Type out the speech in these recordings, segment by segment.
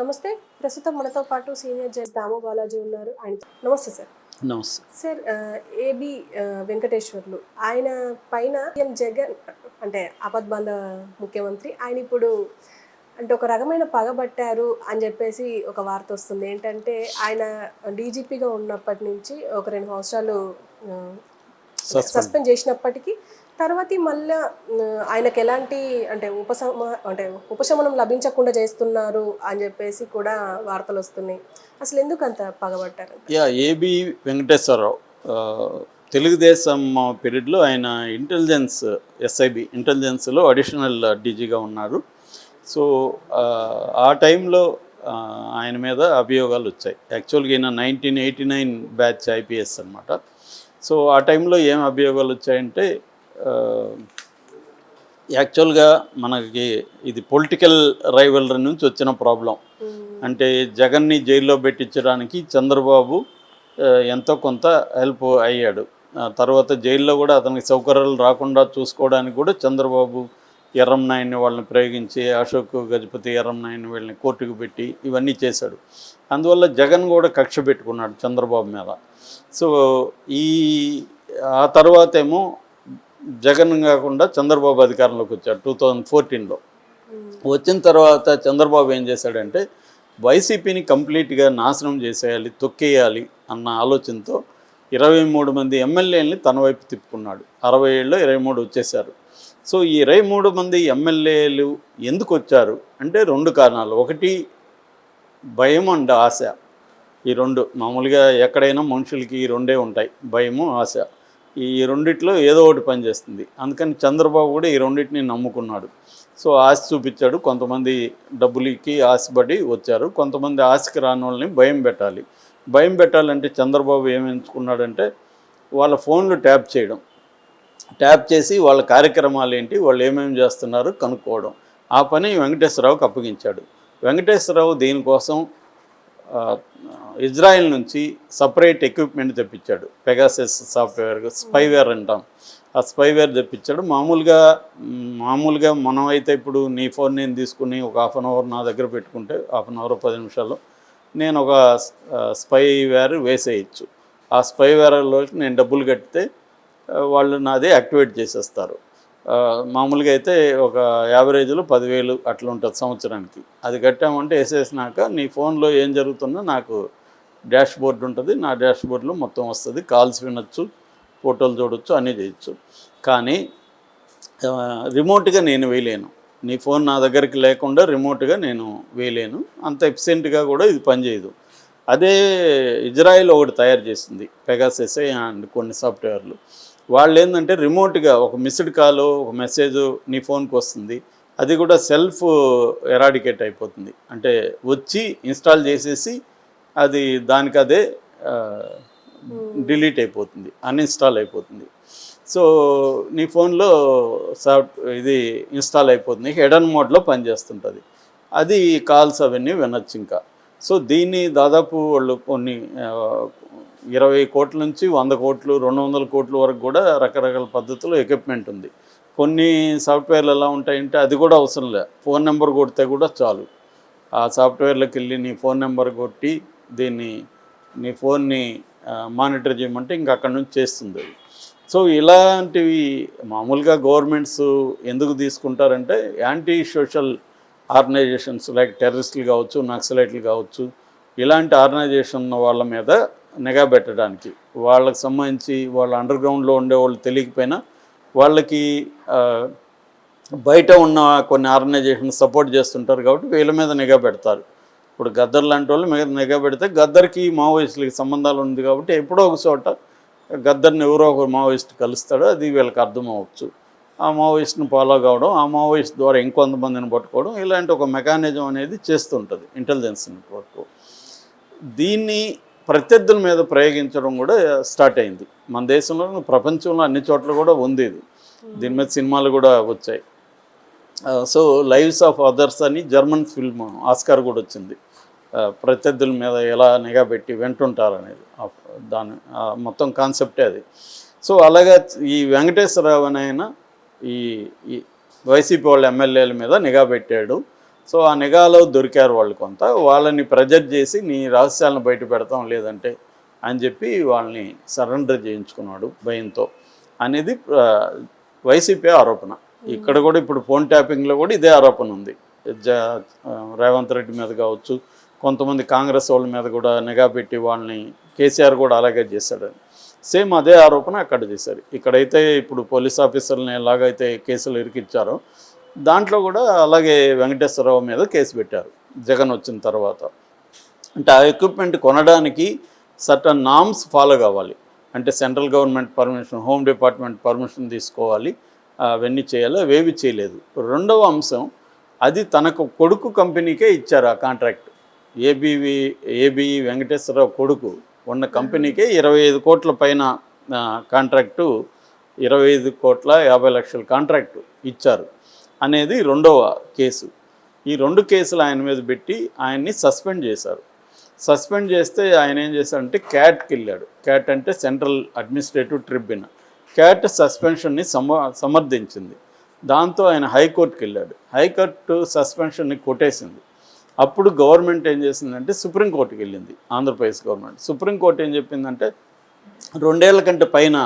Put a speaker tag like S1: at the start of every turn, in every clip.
S1: నమస్తే. ప్రస్తుతం మనతో పాటు సీనియర్ జడ్జ్ దాము బాలాజీ ఉన్నారు. ఆయన నమస్తే సార్.
S2: నమస్తే.
S1: సార్ ఏబి వెంకటేశ్వర్లు ఆయన పైన సీఎం జగన్ అంటే ఆపద్బాంధ ముఖ్యమంత్రి ఆయన ఇప్పుడు అంటే ఒక రకమైన పగబట్టారు అని చెప్పేసి ఒక వార్త వస్తుంది. ఏంటంటే ఆయన డీజీపీగా ఉన్నప్పటి నుంచి ఒక రెండు సంవత్సరాలు. సస్పెండ్ చేసినప్పటికీ తర్వాత మళ్ళీ ఆయనకు ఎలాంటి అంటే ఉపశమ అంటే ఉపశమనం లభించకుండా చేస్తున్నారు అని చెప్పేసి కూడా వార్తలు వస్తున్నాయి. అసలు ఎందుకు అంత పగబట్టారు?
S2: Yeah A B Venkateswara Rao Telugu Desam పీరియడ్లో ఆయన ఇంటెలిజెన్స్ ఎస్ఐబి ఇంటెలిజెన్స్లో అడిషనల్ డీజీగా ఉన్నారు. సో ఆ, టైంలో ఆయన మీద అభియోగాలు వచ్చాయి. యాక్చువల్గా ఈయన nineteen eighty nine batch IPS అనమాట సో ఆ టైంలో ఏం అభియోగాలు వచ్చాయంటే యాక్చువల్గా మనకి ఇది పొలిటికల్ రైవలరీ నుంచి వచ్చిన ప్రాబ్లం. అంటే జగన్ని జైల్లో పెట్టించడానికి చంద్రబాబు ఎంతో కొంత హెల్ప్ అయ్యాడు. తర్వాత జైల్లో కూడా అతనికి సౌకర్యాలు రాకుండా చూసుకోవడానికి కూడా చంద్రబాబు ఎర్రం నాయన్ని వాళ్ళని ప్రయోగించి అశోక్ గజపతి ఎర్రం నాయన్ని వీళ్ళని కోర్టుకు పెట్టి ఇవన్నీ చేశాడు. అందువల్ల జగన్ కూడా కక్ష పెట్టుకున్నాడు చంద్రబాబు మీద. సో ఈ ఆ తర్వాత ఏమో జగన్ కాకుండా చంద్రబాబు అధికారంలోకి వచ్చాడు టూ థౌజండ్ ఫోర్టీన్లో. వచ్చిన తర్వాత చంద్రబాబు ఏం చేశాడంటే వైసీపీని కంప్లీట్గా నాశనం చేసేయాలి తొక్కేయాలి అన్న ఆలోచనతో ఇరవై మూడు మంది ఎమ్మెల్యేలని తన వైపు తిప్పుకున్నాడు. అరవై ఏళ్ళు ఇరవై మూడు వచ్చేసారు సో ఈ ఇరవై మూడు మంది ఎమ్మెల్యేలు ఎందుకు వచ్చారు? అంటే రెండు కారణాలు. ఒకటి భయం అండ్ ఆశ. ఈ రెండు మామూలుగా ఎక్కడైనా మనుషులకి ఈ రెండే ఉంటాయి భయము ఆశ. ఈ రెండిట్లో ఏదో ఒకటి పనిచేస్తుంది అందుకని చంద్రబాబు కూడా ఈ రెండింటిని నమ్ముకున్నాడు. సో ఆశ చూపించాడు. కొంతమంది డబ్బులకి ఆశపడి వచ్చారు. కొంతమంది ఆశకి రాని వాళ్ళని భయం పెట్టాలి. భయం పెట్టాలంటే చంద్రబాబు ఏం ఎంచుకున్నాడంటే వాళ్ళ ఫోన్లు ట్యాప్ చేయడం. ట్యాప్ చేసి వాళ్ళ కార్యక్రమాలు ఏంటి వాళ్ళు ఏమేమి చేస్తున్నారు కనుక్కోవడం. ఆ పని వెంకటేశ్వరరావుకి అప్పగించాడు. వెంకటేశ్వరరావు దీనికోసం ఇజ్రాయెల్ నుంచి సపరేట్ ఎక్విప్మెంట్ తెప్పించాడు. పెగాసెస్ సాఫ్ట్వేర్ స్పైవేర్ అంటాం. ఆ స్పైవేర్ తెప్పించాడు. మామూలుగా మామూలుగా మనం అయితే ఇప్పుడు నీ ఫోన్ నేను తీసుకుని ఒక హాఫ్ అన్ అవర్ నా దగ్గర పెట్టుకుంటే హాఫ్ అన్ అవర్ పది నిమిషాల్లో నేను ఒక స్పైవేర్ వేసేయచ్చు. ఆ స్పైవేర్లో నేను డబ్బులు కడితే వాళ్ళు నాది యాక్టివేట్ చేసేస్తారు. మామూలుగా అయితే ఒక యావరేజ్లో పదివేలు అట్లా ఉంటుంది సంవత్సరానికి. అది కట్టామంటే వేసేసినాక నీ ఫోన్లో ఏం జరుగుతుందో నాకు డాష్ బోర్డు ఉంటుంది. నా డాష్ బోర్డులో మొత్తం వస్తుంది. కాల్స్ వినొచ్చు ఫోటోలు చూడొచ్చు అన్నీ చేయొచ్చు. కానీ రిమోట్గా నేను వేయలేను. నీ ఫోన్ నా దగ్గరికి లేకుండా రిమోట్గా నేను వేయలేను. అంత ఎఫిషియెంట్గా కూడా ఇది పనిచేయదు అదే ఇజ్రాయెల్ ఒకటి తయారు చేసింది పెగాసెస్ అండ్ కొన్ని సాఫ్ట్వేర్లు. వాళ్ళు ఏంటంటే రిమోట్గా ఒక మిస్డ్ కాల్ ఒక మెసేజ్ నీ ఫోన్కి వస్తుంది. అది కూడా సెల్ఫ్ ఎరాడికేట్ అయిపోతుంది. అంటే వచ్చి ఇన్స్టాల్ చేసేసి అది దానికి అదే డిలీట్ అయిపోతుంది అన్ఇన్స్టాల్ అయిపోతుంది. సో నీ ఫోన్లో సాఫ్ట్ ఇది ఇన్స్టాల్ అయిపోతుంది హెడన్ మోడ్లో పనిచేస్తుంటుంది అది కాల్స్ అవన్నీ వినొచ్చు ఇంకా. సో దీన్ని దాదాపు వాళ్ళు కొన్ని ఇరవై కోట్ల నుంచి వంద కోట్లు రెండు వందల కోట్ల వరకు కూడా రకరకాల పద్ధతుల్లో ఎక్విప్మెంట్ ఉంది. కొన్ని సాఫ్ట్వేర్లు ఎలా ఉంటాయంటే అది కూడా అవసరం లే. ఫోన్ నెంబర్ కొడితే కూడా చాలు. ఆ సాఫ్ట్వేర్లోకి వెళ్ళి నీ ఫోన్ నెంబర్ కొట్టి దీన్ని నీ ఫోన్ని మానిటర్ చేయమంటే ఇంకా అక్కడ నుంచి చేస్తుంది. సో ఇలాంటివి మామూలుగా గవర్నమెంట్స్ ఎందుకు తీసుకుంటారంటే యాంటీ సోషల్ ఆర్గనైజేషన్స్ లైక్ టెర్రరిస్టులు కావచ్చు నక్సలైట్లు కావచ్చు ఇలాంటి ఆర్గనైజేషన్ వాళ్ళ మీద నిఘా పెట్టడానికి. వాళ్ళకి సంబంధించి వాళ్ళ అండర్ గ్రౌండ్లో ఉండే వాళ్ళు తెలియకపోయినా వాళ్ళకి బయట ఉన్న కొన్ని ఆర్గనైజేషన్ సపోర్ట్ చేస్తుంటారు కాబట్టి వీళ్ళ మీద నిఘా పెడతారు. ఇప్పుడు గద్దర్ లాంటి వాళ్ళు మీద నిఘా పెడితే గద్దర్కి మావోయిస్టులకి సంబంధాలు ఉంది కాబట్టి ఎప్పుడో ఒక చోట గద్దర్ని ఎవరో ఒక మావోయిస్ట్ కలుస్తాడో అది వీళ్ళకి అర్థం అవ్వచ్చు. ఆ మావోయిస్ట్ని ఫాలో కావడం ఆ మావోయిస్ట్ ద్వారా ఇంకొంతమందిని పట్టుకోవడం ఇలాంటి ఒక మెకానిజం అనేది చేస్తుంటుంది ఇంటెలిజెన్స్ నెట్వర్క్ దీన్ని ప్రత్యర్థుల మీద ప్రయోగించడం కూడా స్టార్ట్ అయింది. మన దేశంలో ప్రపంచంలో అన్ని చోట్ల కూడా ఉంది ఇది. దీని మీద సినిమాలు కూడా వచ్చాయి. సో లైవ్స్ ఆఫ్ అదర్స్ అని జర్మన్ ఫిల్మ్ ఆస్కార్ కూడా వచ్చింది. ప్రత్యర్థుల మీద ఎలా నిఘా పెట్టి వెంటుంటారు అనేది దాని మొత్తం కాన్సెప్టే అది. సో అలాగా ఈ వెంకటేశ్వరరావు అని ఆయన ఈ వైసీపీ వాళ్ళ ఎమ్మెల్యేల మీద నిఘా పెట్టాడు. సో ఆ నిఘాలో దొరికారు వాళ్ళు కొంత. వాళ్ళని ప్రెజర్ చేసి నీ రహస్యాలను బయట పెడతాం లేదంటే అని చెప్పి వాళ్ళని సరెండర్ చేయించుకున్నాడు భయంతో. అనేది వైసీపీ ఆరోపణ. ఇక్కడ కూడా ఇప్పుడు ఫోన్ ట్యాపింగ్లో కూడా ఇదే ఆరోపణ ఉంది. రేవంత్ రెడ్డి మీద కావచ్చు కొంతమంది కాంగ్రెస్ వాళ్ళ మీద కూడా నిఘా పెట్టి వాళ్ళని కేసీఆర్ కూడా అలాగే చేశాడని. సేమ్ అదే ఆరోపణ అక్కడ చేశారు. ఇక్కడైతే ఇప్పుడు పోలీస్ ఆఫీసర్ని ఎలాగైతే కేసులు ఇరికిచ్చారో దాంట్లో కూడా అలాగే వెంకటేశ్వరరావు మీద కేసు పెట్టారు జగన్ వచ్చిన తర్వాత. అంటే ఆ ఎక్విప్మెంట్ కొనడానికి సర్టన్ నామ్స్ ఫాలో కావాలి. అంటే central government permission home department permission తీసుకోవాలి. అవన్నీ చేయాలి అవేవి చేయలేదు. రెండవ అంశం అది తనకు కొడుకు కంపెనీకే ఇచ్చారు ఆ కాంట్రాక్ట్ ఏబీవి ఏబి వెంకటేశ్వరరావు కొడుకు ఉన్న కంపెనీకే ఇరవై ఐదు కోట్ల పైన కాంట్రాక్టు ఇరవై ఐదు కోట్ల యాభై లక్షల కాంట్రాక్టు ఇచ్చారు. అనేది రెండవ కేసు. ఈ రెండు కేసులు ఆయన మీద పెట్టి ఆయన్ని సస్పెండ్ చేశారు. సస్పెండ్ చేస్తే ఆయన ఏం చేశాడంటే క్యాట్కి వెళ్ళాడు. క్యాట్ అంటే సెంట్రల్ అడ్మినిస్ట్రేటివ్ ట్రిబ్యునల్. క్యాట్ సస్పెన్షన్ని సమ సమర్థించింది. దాంతో ఆయన హైకోర్టుకి వెళ్ళాడు. హైకోర్టు సస్పెన్షన్ని కొట్టేసింది. అప్పుడు గవర్నమెంట్ ఏం చేసిందంటే సుప్రీంకోర్టుకి వెళ్ళింది. ఆంధ్రప్రదేశ్ గవర్నమెంట్. సుప్రీంకోర్టు ఏం చెప్పిందంటే రెండేళ్ళ కంటే పైన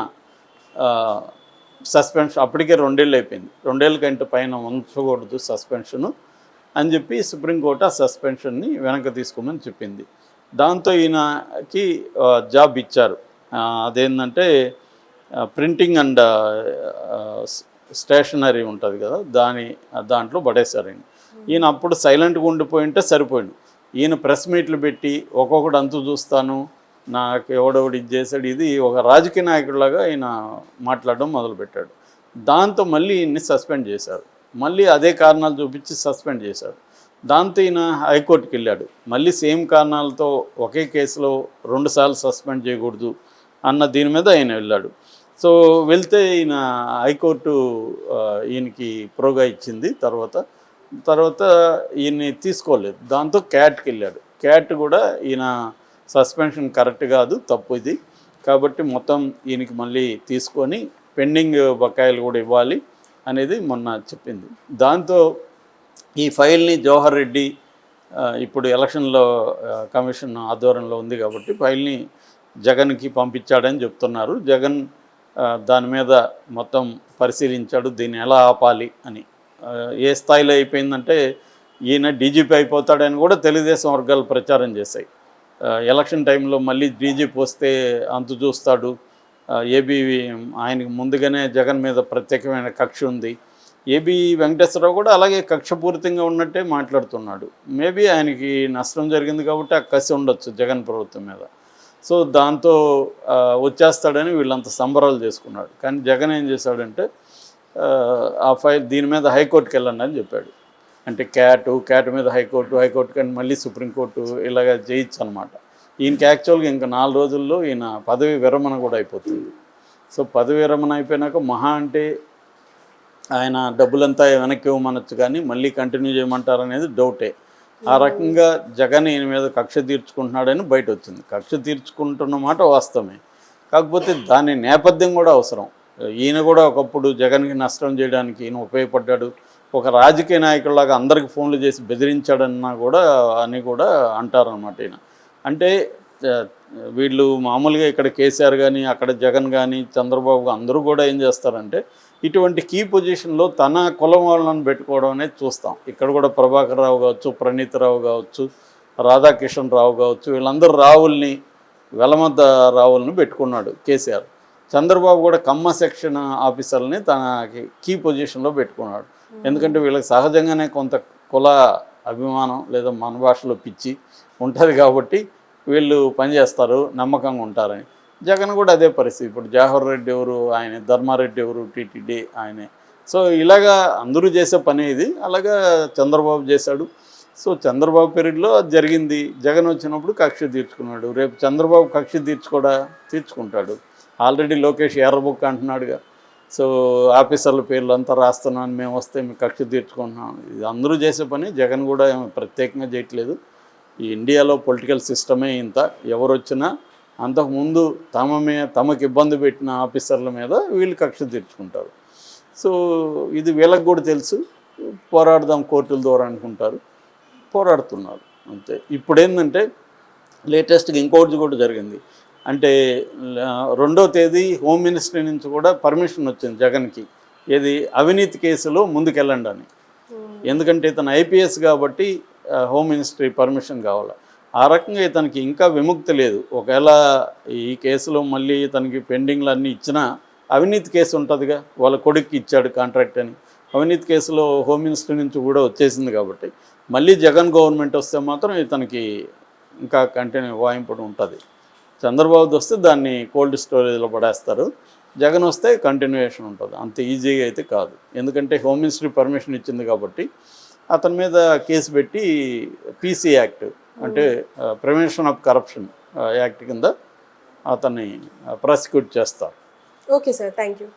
S2: సస్పెన్షన్ అప్పటికే రెండేళ్ళు అయిపోయింది. రెండేళ్ళ కంటే పైన ఉంచకూడదు సస్పెన్షను అని చెప్పి సుప్రీంకోర్టు ఆ సస్పెన్షన్ని వెనక్కి తీసుకోమని చెప్పింది. దాంతో ఈయనకి జాబ్ ఇచ్చారు. అదేంటంటే ప్రింటింగ్ అండ్ స్టేషనరీ ఉంటుంది కదా దాని దాంట్లో పడేశారు ఈయన. ఈయన అప్పుడు సైలెంట్గా ఉండిపోయి ఉంటే సరిపోయింది ఈయన ప్రెస్ మీట్లు పెట్టి ఒక్కొక్కడు అంతు చూస్తాను నాకు ఎవడెవడు ఇది చేశాడు ఇది ఒక రాజకీయ నాయకుడిలాగా ఆయన మాట్లాడడం మొదలుపెట్టాడు. దాంతో మళ్ళీ ఈయన్ని సస్పెండ్ చేశారు. మళ్ళీ అదే కారణాలు చూపించి సస్పెండ్ చేశారు. దాంతో ఈయన హైకోర్టుకి వెళ్ళాడు. మళ్ళీ సేమ్ కారణాలతో ఒకే కేసులో రెండుసార్లు సస్పెండ్ చేయకూడదు అన్న దీని మీద ఆయన వెళ్ళాడు. సో వెళ్తే ఈయన హైకోర్టు ఈయనకి ప్రోగా ఇచ్చింది తర్వాత. తర్వాత ఈయన్ని తీసుకోలేదు. దాంతో క్యాట్కి వెళ్ళాడు. క్యాట్ కూడా ఈయన సస్పెన్షన్ కరెక్ట్ కాదు తప్పు ఇది. కాబట్టి మొత్తం ఈయనకి మళ్ళీ తీసుకొని పెండింగ్ బకాయిలు కూడా ఇవ్వాలి అనేది మొన్న చెప్పింది. దాంతో ఈ ఫైల్ని జవహర్ రెడ్డి ఇప్పుడు ఎలక్షన్లో కమిషన్ ఆధ్వర్యంలో ఉంది కాబట్టి ఫైల్ని జగన్కి పంపించాడని చెప్తున్నారు. జగన్ దాని మీద మొత్తం పరిశీలించాడు దీన్ని ఎలా ఆపాలి అని. ఏ స్థాయిలో అయిపోయిందంటే ఈయన డీజీపీ అయిపోతాడని కూడా తెలుగుదేశం వర్గాలు ప్రచారం చేశాయి. ఎలక్షన్ టైంలో మళ్ళీ డీజీపీ వస్తే అంతు చూస్తాడు. ఏబీ ఆయనకి ముందుగానే జగన్ మీద ప్రత్యేకమైన కక్ష ఉంది. ఏబీ వెంకటేశ్వరరావు కూడా అలాగే కక్షపూరితంగా ఉన్నట్టే మాట్లాడుతున్నాడు. మేబీ ఆయనకి నష్టం జరిగింది కాబట్టి ఆ కసి ఉండొచ్చు జగన్ ప్రభుత్వం మీద. సో దాంతో వచ్చేస్తాడని వీళ్ళంత సంబరాలు చేసుకున్నాడు. కానీ జగన్ ఏం చేశాడంటే ఆ, ఆ ఫైల్ దీని మీద హైకోర్టుకి వెళ్ళండి అని చెప్పాడు. అంటే క్యాటు క్యాట్ మీద హైకోర్టు హైకోర్టు కానీ మళ్ళీ సుప్రీంకోర్టు ఇలాగ చేయొచ్చు అనమాట ఈయనకి యాక్చువల్గా ఇంకా నాలుగు రోజుల్లో ఈయన పదవి విరమణ కూడా అయిపోతుంది. సో పదవి విరమణ అయిపోయినాక మహా అంటే ఆయన డబ్బులంతా వెనక్కి ఇవ్వమనొచ్చు కానీ మళ్ళీ కంటిన్యూ చేయమంటారు అనేది డౌటే ఆ రకంగా జగన్ ఈయన మీద కక్ష తీర్చుకుంటున్నాడని బయట వచ్చింది. కక్ష తీర్చుకుంటున్న మాట వాస్తవమే. కాకపోతే దాని నేపథ్యం కూడా అవసరం. ఈయన కూడా ఒకప్పుడు జగన్కి నష్టం చేయడానికి ఈయన ఉపయోగపడ్డాడు. ఒక రాజకీయ నాయకుల్లాగా అందరికి ఫోన్లు చేసి బెదిరించాడన్నా కూడా అని కూడా అంటారనమాట ఈయన. అంటే వీళ్ళు మామూలుగా ఇక్కడ కేసీఆర్ కానీ అక్కడ జగన్ కానీ చంద్రబాబు అందరూ కూడా ఏం చేస్తారంటే ఇటువంటి కీ పొజిషన్లో తన కులం వాళ్ళని పెట్టుకోవడం అనేది చూస్తాం. ఇక్కడ కూడా ప్రభాకర్ రావు కావచ్చు ప్రణీత్ రావు కావచ్చు రాధాకిషన్ రావు కావచ్చు వీళ్ళందరూ రావుల్ని వెలమద్ద రావుల్ని పెట్టుకున్నాడు కేసీఆర్. చంద్రబాబు కూడా కమ్మ సెక్షన్ ఆఫీసర్ని తనకి కీ పొజిషన్లో పెట్టుకున్నాడు. ఎందుకంటే వీళ్ళకి సహజంగానే కొంత కుల అభిమానం లేదా మన భాషలో పిచ్చి ఉంటుంది కాబట్టి వీళ్ళు పనిచేస్తారు నమ్మకంగా ఉంటారని. జగన్ కూడా అదే పరిస్థితి. ఇప్పుడు జవహర్ రెడ్డి ఎవరు ఆయన ధర్మారెడ్డి ఎవరు టీటీడీ ఆయనే. సో ఇలాగా అందరూ చేసే పని ఇది. అలాగా చంద్రబాబు చేశాడు. సో చంద్రబాబు పీరియడ్లో అది జరిగింది. జగన్ వచ్చినప్పుడు కక్ష తీర్చుకున్నాడు. రేపు చంద్రబాబు కక్ష తీర్చుకోడా తీర్చుకుంటాడు. ఆల్రెడీ లోకేష్ ఎర్రబుక్ అంటున్నాడుగా. సో ఆఫీసర్ల పేర్లు అంతా రాస్తున్నాను మేము వస్తే మేము కక్ష తీర్చుకుంటున్నాం. ఇది అందరూ చేసే పని జగన్ కూడా ప్రత్యేకంగా చేయట్లేదు. ఈ ఇండియాలో పొలిటికల్ సిస్టమే ఇంత. ఎవరు వచ్చినా అంతకుముందు తమ మీద తమకు ఇబ్బంది పెట్టిన ఆఫీసర్ల మీద వీళ్ళు కక్ష తీర్చుకుంటారు. సో ఇది వీళ్ళకి కూడా తెలుసు. పోరాడదాం కోర్టుల ద్వారా అనుకుంటారు. పోరాడుతున్నారు. అంతే. ఇప్పుడు ఏంటంటే లేటెస్ట్గా ఇంకోటి కూడా జరిగింది. అంటే రెండో తేదీ హోమ్ మినిస్ట్రీ నుంచి కూడా పర్మిషన్ వచ్చింది జగన్కి. ఏది అవినీతి కేసులో ముందుకెళ్ళండి అని. ఎందుకంటే ఇతను ఐపీఎస్ కాబట్టి హోమ్ మినిస్ట్రీ పర్మిషన్ కావాలి. ఆ రకంగా ఇతనికి ఇంకా విముక్తి లేదు. ఒకవేళ ఈ కేసులో మళ్ళీ ఇతనికి పెండింగ్లు అన్నీ ఇచ్చినా అవినీతి కేసు ఉంటుందిగా. వాళ్ళ కొడుక్కి ఇచ్చాడు కాంట్రాక్ట్ అని. అవినీతి కేసులో హోమ్ మినిస్ట్రీ నుంచి కూడా వచ్చేసింది కాబట్టి మళ్ళీ జగన్ గవర్నమెంట్ వస్తే మాత్రం ఇతనికి ఇంకా కంటిన్యూ వాయింపుడు ఉంటుంది. చంద్రబాబు వస్తే దాన్ని కోల్డ్ స్టోరేజ్లో పడేస్తారు. జగన్ వస్తే కంటిన్యూయేషన్ ఉంటుంది. అంత ఈజీగా అయితే కాదు. ఎందుకంటే హోమ్ మినిస్ట్రీ పర్మిషన్ ఇచ్చింది కాబట్టి అతని మీద కేసు పెట్టి పీసీ యాక్ట్ అంటే ప్రివెన్షన్ ఆఫ్ కరప్షన్ యాక్ట్ కింద అతన్ని ప్రాసిక్యూట్ చేస్తారు.
S1: Okay sir thank you